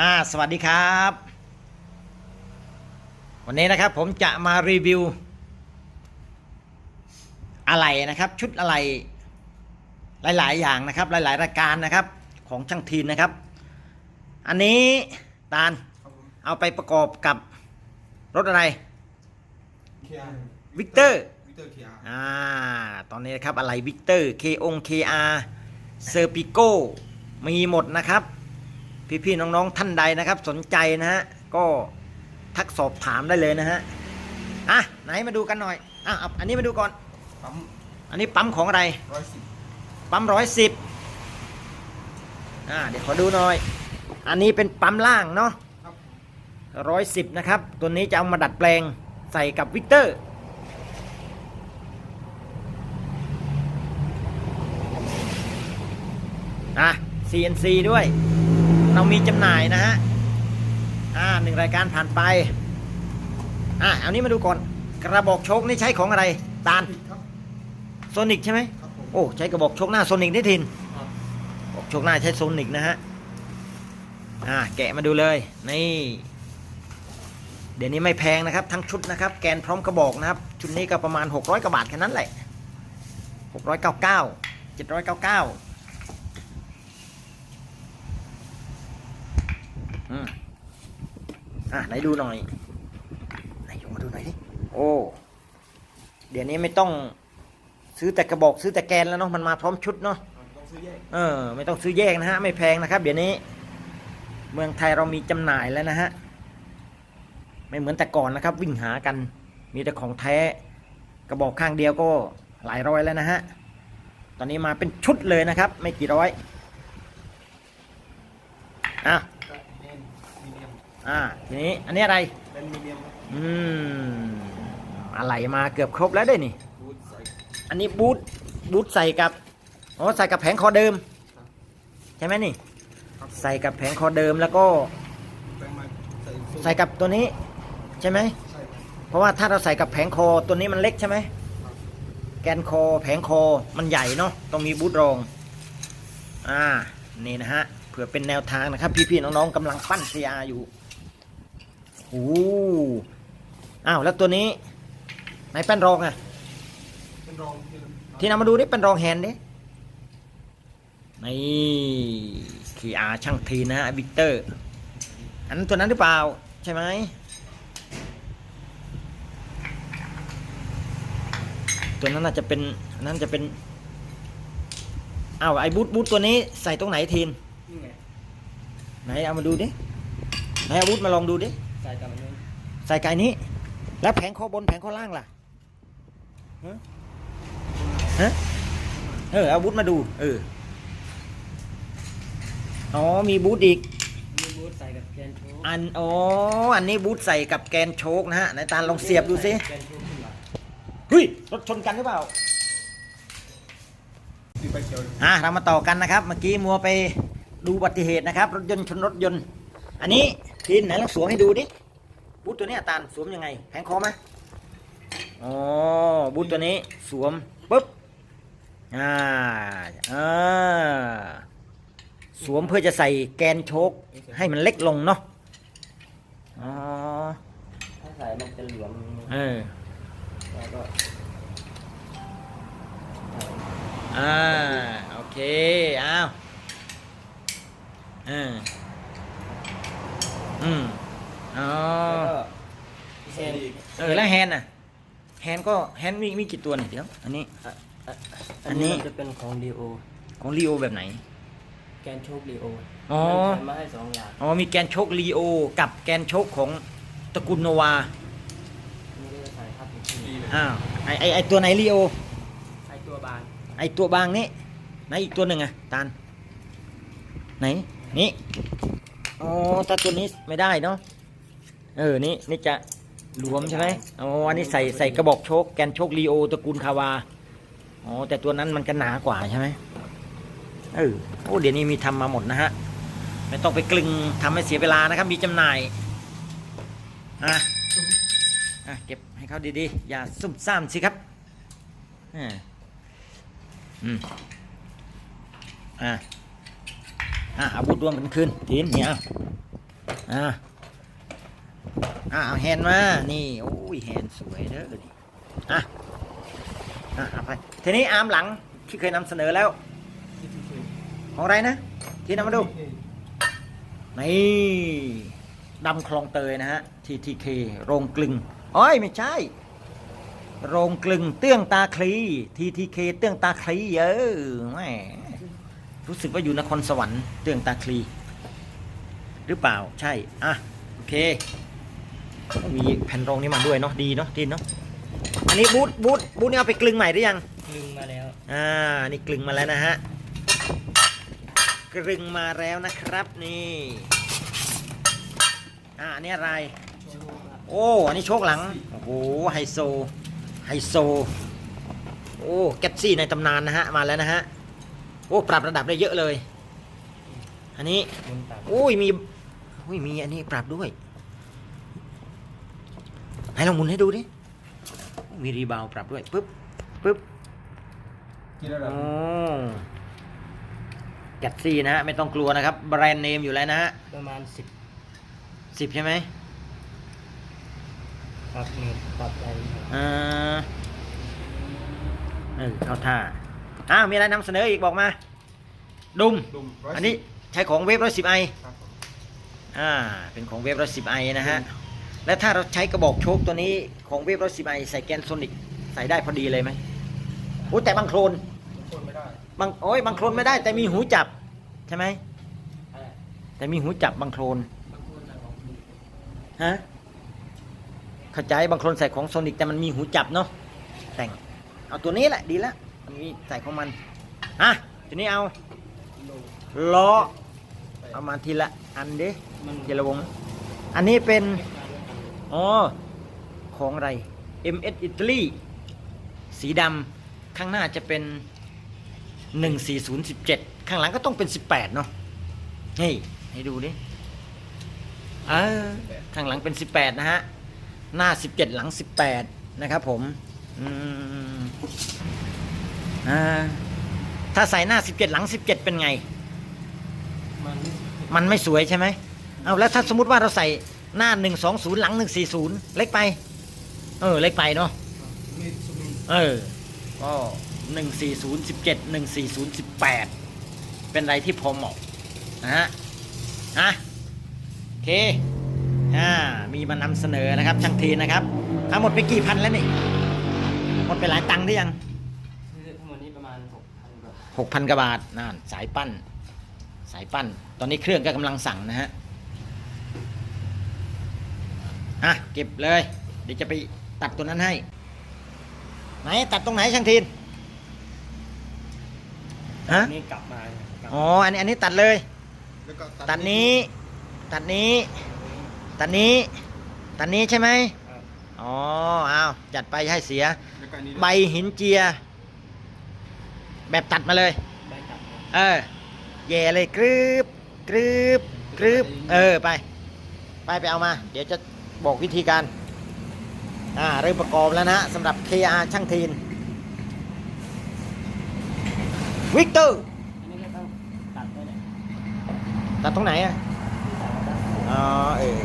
อ่าสวัสดีครับ วันนี้นะครับผมจะมารีวิว อะไรนะครับ ชุดอะไรหลาย ๆ อย่างนะครับ หลาย ๆ รายการนะครับ ของช่างทีนนะครับ อันนี้ตาลครับผมเอาไปประกอบกับรถอะไรเคียร์วิกเตอร์วิกเตอร์เคียร์อ่าตอนนี้นะครับอะไรวิกเตอร์เคองเคอาเซอร์ปิโกมีหมดนะครับ พี่ๆน้องๆท่านใดนะครับ สนใจนะฮะก็ทักสอบถามได้เลยนะฮะอะไหนมาดูกันหน่อยอะเอาอันนี้มาดูก่อนปั๊มอันนี้ปั๊มของอะไรร้อยสิบปั๊มร้อยสิบอ่าเดี๋ยวขอดูหน่อย อันนี้เป็นปั๊มล่างเนาะครับร้อยสิบนะครับ ตัวนี้จะเอามาดัดแปลงใส่กับวิกเตอร์อะ CNC ด้วย เรามีจำหน่ายนะฮะ อ่าหนึ่งรายการผ่านไป อะเอานี้มาดูก่อน กระบอกโชคนี่ใช้ของอะไร ตาลผิดครับโซนิกใช่ไหมครับผม โอ้ ใช้กระบอกโชคหน้าโซนิกได้ทินครับบอกโชคหน้าใช้โซนิกนะฮะ อ่า แกะมาดูเลย นี่ เดี๋ยวนี้ไม่แพงนะครับ ทั้งชุดนะครับ แกนพร้อมกระบอกนะครับ ชุดนี้ก็ประมาณ 600กว่าบาทแค่นั้นแหละ699 799 อืมอะไหนดูหน่อย ไหนยกมาดูหน่อยดิ โอ้ เดี๋ยวนี้ไม่ต้อง ซื้อแต่กระบอกซื้อแต่แกนแล้วเนาะ มันมาพร้อมชุดเนาะต้องซื้อแยกเออ ไม่ต้องซื้อแยกนะฮะ ไม่แพงนะครับ เดี๋ยวนี้ เมืองไทยเรามีจำหน่ายแล้วนะฮะ ไม่เหมือนแต่ก่อนนะครับ วิ่งหากัน มีแต่ของแท้ กระบอกข้างเดียวก็หลายร้อยแล้วนะฮะ ตอนนี้มาเป็นชุดเลยนะครับ ไม่กี่ร้อย อะ ก็เอ็นมีเดียม อ่าทีนี้อันนี้อะไรเป็นมีเดียมครับอืมอะไรมาเกือบครบแล้วด้นี่ บูทใส่อันนี้บูทบูทใส่กับอ๋อใส่กับแผงคอเดิม ใช่ไหมนี่ ครับใส่กับแผงคอเดิมแล้วก็แปรงมาใส่โซ่ใส่กับตัวนี้ ใช่ไหมใช่ครับเพราะว่าถ้าเราใส่กับแผงคอตัวนี้มันเล็กใช่ไหม แกนคอแผงคอมันใหญ่เนาะต้องมีบูทรอง อ่า นี่นะฮะ เผื่อเป็นแนวทางนะครับ พี่ๆน้องๆกำลังปั้น CR อยู่ โอ้อ้าวแล้วตัวนี้ไหนแป้นรองอะเป็นรองที่ที่นำมาดูนี่เป็นรองแฮนด์ดินี่คีอาช่างทีนะฮะวิกเตอร์ อันนั้นตัวนั้นหรือเปล่า ใช่ไหมตัวนั้นน่าจะเป็นอันนั้นจะเป็นอ้าวไอ้บูทบูทตัวนี้ใส่ตรงไหนทีนนี่ไงไหนเอามาดูดิไหนเอาบูทมาลองดูดิ ใส่กับอันนี้ใส่ไก่นี้ แล้วแผงคอบนแผงคอล่างล่ะฮะฮะเออเอาบูทมาดู เอออ๋อมีบูทอีกมีบูทใส่กับแกนโชว์อันอ๋ออันนี้บูทใส่กับแกนโชกนะฮะไหนตาลลองเสียบดูสิแกนโชว์ขึ้นมาเฮ้ยรถชนกันหรือเปล่าสีใบเขียวอะเรามาต่อกันนะครับ เมื่อกี้มัวไปดูอุบัติเหตุนะครับ รถยนต์ชนรถยนต์ อันนี้ ทีนไหนลองสวมให้ดูดิบูทตัวนี้อาตาลสวมยังไงแผงคอไหมอ๋อบูทตัวนี้สวมปุ๊บอ่าอ่าสวมเพื่อจะใส่แกนโชกให้มันเล็กลงเนาะอ๋อถ้าใส่มันจะเหลืองเออแล้วก็อ่าโอเคอ้าวอ่า อืมอ๋อแฮนด์อีกเออแล้วแฮนด์น่ะ แฮนด์ก็แฮนด์มีมีกี่ตัวเนี่ยเดี๋ยว อันนี้ อันนี้จะเป็นของดีโอ ของลีโอแบบไหน แกนโชคดีโออ๋อมันมาให้สองอย่าง อ๋อมีแกนโชคลีโอ กับแกนโชคของตระกูลโนวานี่ก็จะใส่ทับอีกทีดีเลยอ้าวไอไอไอตัวไหนลีโอ ไอตัวบานไอตัวบางนี้ไหนอีกตัวหนึ่งอะตาลไหนนี่ อ๋อถ้าตัวนี้ไม่ได้เนาะเออนี่นี่จะหลวมใช่ไหมอ๋ออันนี้ใส่ใส่กระบอกโชคแกนโชคลีโอตระกูลคาวาอ๋อแต่ตัวนั้นมันจะหนากว่าใช่ไหมเออโอ้เดี๋ยวนี้มีทำมาหมดนะฮะไม่ต้องไปกลึงทำให้เสียเวลานะครับ มีจำหน่ายอะอะเก็บให้เขาดีๆ อย่าซุ่มซ่ามสิครับอ่าอืมอะ อะเอาบูดรวมกันคืนทีนเนี่ยอาอ่าอ่าเอาแฮนมา นี่โอ้ยแฮนสวยเด้อดิอะอะเอาไปทีนี้อาร์มหลังที่เคยนำเสนอแล้ว ของอะไรนะ ที่นำมาดู นี่ดำคลองเตยนะฮะ TTK โรงกลึงอ้อยไม่ใช่ โรงกลึงเตื้องตาคลี TTK เตื้องตาคลีเออแหม รู้สึกว่าอยู่นครสวรรค์เตื้องตาคลี หรือเปล่าใช่ อะ โอเคมีแผ่นรองนี้มาด้วยเนาะดีเนาะดีเนาะอันนี้บูทบูทบูทนี่เอาไปกลึงใหม่หรือยังลึงมาแล้ว อ่านี่กลึงมาแล้วนะฮะกลึงมาแล้วนะครับนี่อ่าอันนี้อะไร โอ้อันนี้โชคหลังโอ้โหไฮโซไฮโซโอ้แกตซี่ในตำนานนะฮะมาแล้วนะฮะ โอ้ปรับระดับได้เยอะเลย อันนี้มุนตัดโอ้ยมีโอ้ยมีอันนี้ปรับด้วยให้ลองหมุนให้ดูดิมีรีบาวด์ปรับด้วยปึ๊บปึ๊บกินอะไรโอ้แกตซี่นะฮะไม่ต้องกลัวนะครับ แบรนด์เนมอยู่แล้วนะฮะประมาณสิบสิบใช่ไหมปรับนี่ปรับอะไรครับอ่าเออเข้าท่า อ้าวมีอะไรนำเสนออีกบอกมา ดุม ดุมร้ยอันนี้ใช้ของเวฟร้อยสิบไอครับผมอ่าเป็นของเวฟร้อยสิบไอนะฮะ แล้วถ้าเราใช้กระบอกโชคตัวนี้ของเวฟร้อยสิบไอใส่แกนโซนิกใส่ได้พอดีเลยไหมโอ้แต่บางโคลนคนไม่ได้ บางโอ้ยบางโคลนไม่ได้ แต่มีหูจับใช่ไหมอะไรแต่มีหูจับบางโคลนบางคนอะของคุณฮะเข้าใจบางโคลนใส่ของโซนิกแต่มันมีหูจับเนาะแต่งเอาตัวนี้แหละดีแล้วมั นมีใส่ของมันอะทีนี้เอาล้อเอามาทีละอันเด้มันเจรวง อันนี้เป็นอ๋อของอะไร MS Italy สีดำข้างหน้าจะเป็น 14017 ข้างหลังก็ต้องเป็น 18 เนาะนี่ให้ดูดิเออข้างหลังเป็น 18 นะฮะ หน้า 17 หลัง 18 นะครับผม อืม ถ้าใส่หน้า17หลัง17เป็นไงมันมันไม่สวยใช่ไหมเอาแล้วถ้าสมมติว่าเราใส่หน้า120หลัง140เล็กไป เออ เล็กไปเนาะมีสุมีเออ ก็หนึ่งสี่ศูนย์สิบเจ็ดหนึ่งสี่ศูนย์สิบแปดเป็นอะไรที่พอเหมาะนะฮะอะโอเคอ่ามีมานำเสนอนะครับช่างทีนะครับทั้งหมดไปกี่พันแล้วนี่ หมดไปหลายตังค์หรือยัง 6,000กว่าบาทนั่นสายปั้น สายปั้น ตอนนี้เครื่องก็กำลังสั่งนะฮะอะเก็บเลย เดี๋ยวจะไปตัดตัวนั้นให้ ไหนตัดตรงไหนช่างทีนฮะนี่กลับมาคอ๋ออันนี้อันนี้ตัดเลยลตัดนี้ ตัดนี้ ตัดนี้ ตัดนี้ใช่ไหมอ๋ออ้าวจัดไปให้เสียใบหินเจีย แบบตัดมาเลย ได้กลับมาเออแย่เลยกรึบกรึบกรึบเออไป ไปไปเอามา เดี๋ยวจะบอกวิธีการ อ่าเริ่มประกอบแล้วนะสำหรับ KR ช่างทีนวิกเตอร์อันนี้ก็ต้องตัดด้วยเนี่ยตัดตรงไหนอะอ๋อเออ